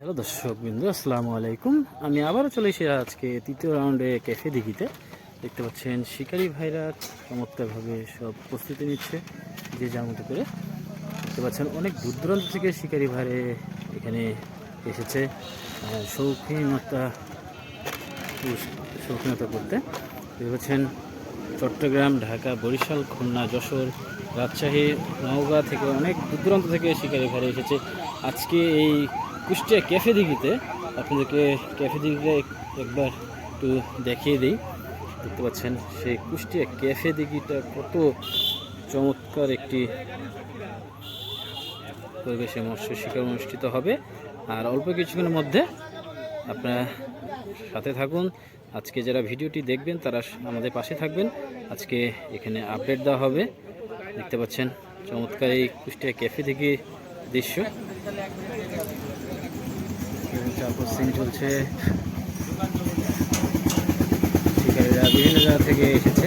Hello দর্শক বিন্দু, আসসালামু আলাইকুম। আমি আবারও চলে এসে আজকে তৃতীয় রাউন্ডে ক্যাফে দিঘিতে দেখতে। পাচ্ছেন শিকারি ভাইরা চমৎকারভাবে সব প্রস্তুতি নিচ্ছে, যে যার মতো করে। দেখতে পাচ্ছেন অনেক দূর দূরান্ত থেকে শিকারি ভাইরে এখানে এসেছে। শৌখিনতা শৌখিনতা করতে। দেখতে পাচ্ছেন চট্টগ্রাম, ঢাকা, বরিশাল, খুলনা, যশোর, রাজশাহী, নওগাঁ থেকে অনেক দূর দূরান্ত থেকে শিকারি ভাইরা এসেছে। আজকে এই কুষ্টিয়া ক্যাফে দিঘিতে, আপনাদেরকে ক্যাফে দিঘিতে একবার একটু দেখিয়ে দিই। দেখতে পাচ্ছেন, সেই কুষ্টিয়া ক্যাফে দিঘিটা কত চমৎকার একটি পরিবেশে মৎস্য শিকার অনুষ্ঠিত হবে। আর অল্প কিছুক্ষণের মধ্যে আপনারা সাথে থাকুন। আজকে যারা ভিডিওটি দেখবেন, তারা আমাদের পাশে থাকবেন। আজকে এখানে আপডেট দেওয়া হবে। দেখতে পাচ্ছেন, চমৎকার এই কুষ্টিয়া ক্যাফে থেকে দৃশ্য। চারপাশ সিন চলছে। শিকারীরা বিভিন্ন জায়গা থেকে এসেছে।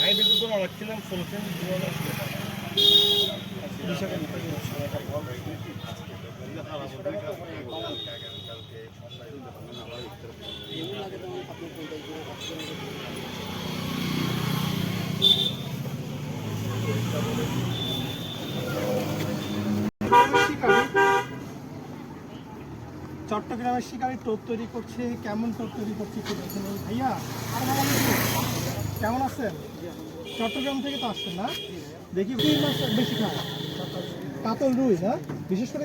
আমি বিদ্যুৎ কোনো রাখছিলাম শুনছেন চট্টগ্রামের শিকারি টোপ তৈরি করছে, কেমন টোপ তৈরি করছে দেখে নিন। ভাইয়া কেমন আছেন? চট্টগ্রাম থেকে তো আসছেন না? দেখি বেশি খায়। কাতল রুই, না? বিশেষ করে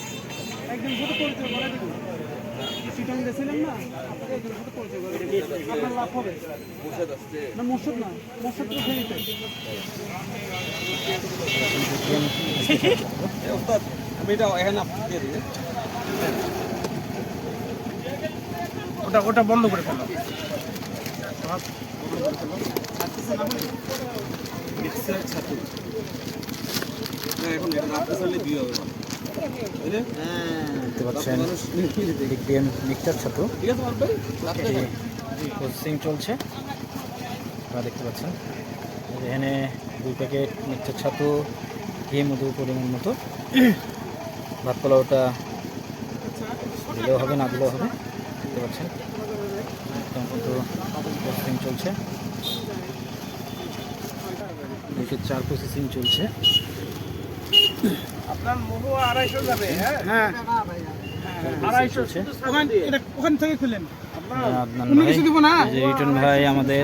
একজন সাথে পরিচয় করে গেছিলেন না আপনাকে একজন সাথে পরিচয় করে দেবো। আপনার লাভ হবে। না মোর্শদ না মোর্শদ তো ফেরিতে। ওটা ওটা বন্ধ করে ফেলো। দেখতে পাচ্ছেন, বিজ্ঞান মিক্সার ছাত্র কোচিং চলছে। দেখতে পাচ্ছেন এখানে দুই মিক্সার ছাতু, ঘি, মধু, পরিমাণ মতো। ভাত পোলাওটা দিলেও হবে, না দিলেও হবে। দেখতে পাচ্ছেন প্রসেসিং চলছে। এদিকে চার প্রসেসিং চলছে। আপনার মোহ আড়াইশো যাবে হ্যাঁ? হ্যাঁ। আড়াইশো ওখান এটা ওখান থেকে খুলেন। ভাই কিছু দিব না? এই যে রিটন ভাই আমাদের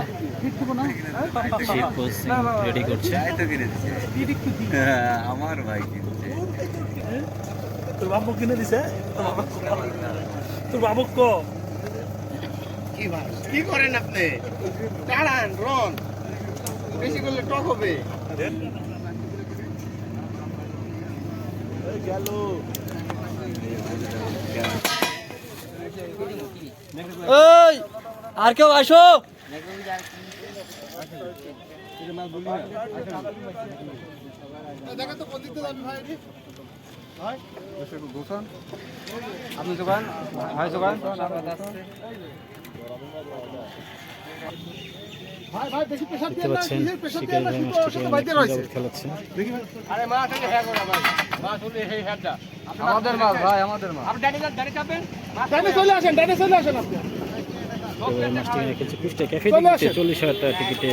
কোচিং রেডি করছে। আমার ভাই কিনছে। তোর বাবু কিনে দিছে? তোর বাবু কো? কি ভাই? কি করেন আপনি? দাঁড়ান রন। বেশি করলে টক হবে গেল ওই আর কেউ আসো? আপনি দোকান ভাই দোকান। ভাই ভাই দেখতে পাচ্ছেন শিকারি ভাই। মাছটিকে অনেক খেলাচ্ছেন ভাই। আমাদের মাছ ভাই আমাদের মাছ চলে আসেন চলে আসেন আপনি। মাছটি ক্যাফে চল্লিশ হাজার টাকা টিকিটে।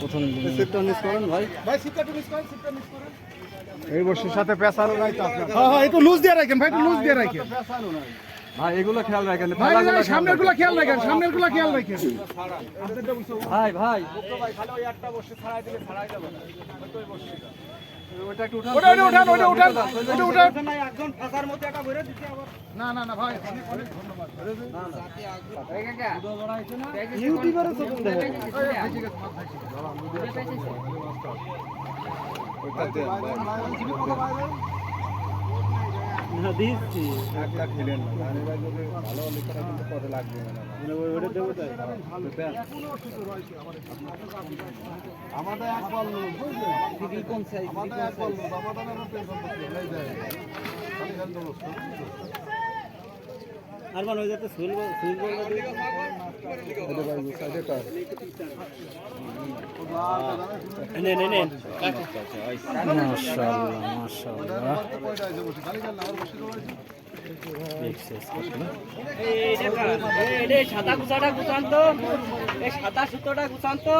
প্রথম ভাই। মিস করেন মিস করেন। এই বছর সাথে পেঁচানো নাই তো হ্যাঁ হ্যাঁ একটু লুজ দিয়ে রাখেন ভাই একটু লুজ দিয়ে রাখেন। ভাই এগুলো খেয়াল রাখেন ভাই সামনেরগুলো খেয়াল রাখেন সামনেরগুলো খেয়াল রাখেন ভাই ভাই ওটা ওটা উঠান ওটা উঠান ওটা উঠান না না না ভাই অনেক অনেক ধন্যবাদ ইউটিউবারে তো দেখেন এক লাখ দিলেন না ধানের ভাই যদি ভালো লিখাটা কিন্তু পরে লাগবে না ওটা দেবো তাই। আমাদের এক বল কোন সাইজ আমাদের এক বল আমাদের পেছন থেকে এই যায় খালি খালি দোস্ত আর মানে ওই যাতে সুইল সুইল বল এটা ভাই সাইডে কার নে নে নে। মাশাআল্লাহ মাশাআল্লাহ। সাদা গুছাটা গুছান তো। এই সাদা সুতোটা গুছান তো।